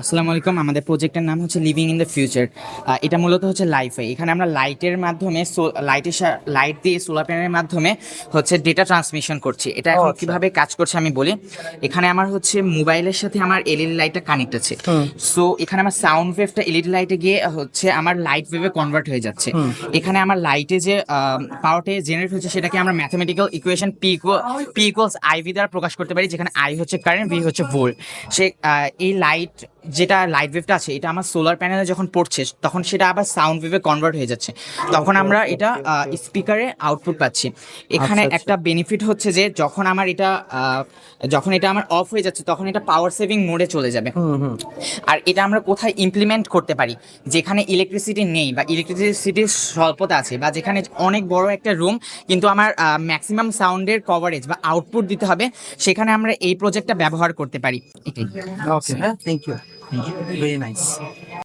আসসালামু আলাইকুম আমাদের প্রজেক্টের নাম হচ্ছে লিভিং ইন দ্য ফিউচার এটা মূলত হচ্ছে লাইফে এখানে আমরা লাইটের মাধ্যমে লাইটের লাইট দিয়ে সোলার প্যানেলের মাধ্যমে হচ্ছে ডেটা ট্রান্সমিশন করছি। এটা এখন আচ্ছা। কীভাবে কাজ করছে আমি বলি। এখানে আমার হচ্ছে মোবাইলের সাথে আমার এলইডি লাইটটা কানেক্ট আছে। সো এখানে আমার সাউন্ড ওয়েভটা এলইডি লাইটে গিয়ে হচ্ছে আমার লাইট ওয়েভে কনভার্ট হয়ে যাচ্ছে। এখানে আমার লাইটে যে পাওয়ারটা জেনারেট হচ্ছে সেটাকে আমরা mathematical equation P P equals IV দ্বারা প্রকাশ করতে পারি যেখানে আই হচ্ছে কারেন্ট ভি হচ্ছে ভোল্ট সে এই লাইট যেটা লাইট ওয়েভটা আছে এটা আমার সোলার প্যানেলে যখন পড়ছে তখন সেটা আবার সাউন্ড ওয়েভে কনভার্ট হয়ে যাচ্ছে। তখন আমরা এটা স্পিকারে আউটপুট পাচ্ছি। এখানে আচ্ছা, আচ্ছা। একটা বেনিফিট হচ্ছে যে যখন আমার এটা যখন এটা আমার অফ হয়ে যাচ্ছে তখন এটা পাওয়ার সেভিং মোডে চলে যাবে। আর এটা আমরা কোথায় ইমপ্লিমেন্ট করতে পারি? যেখানে ইলেকট্রিসিটি নেই বা ইলেকট্রিসিটির স্বল্পতা আছে বা যেখানে অনেক বড় একটা রুম কিন্তু আমার ম্যাক্সিমাম সাউন্ডের কভারেজ বা আউটপুট দিতে হবে সেখানে আমরা এই প্রজেক্টটা ব্যবহার করতে পারি। এটাই। ওকে হ্যাঁ থ্যাংক ইউ Very nice.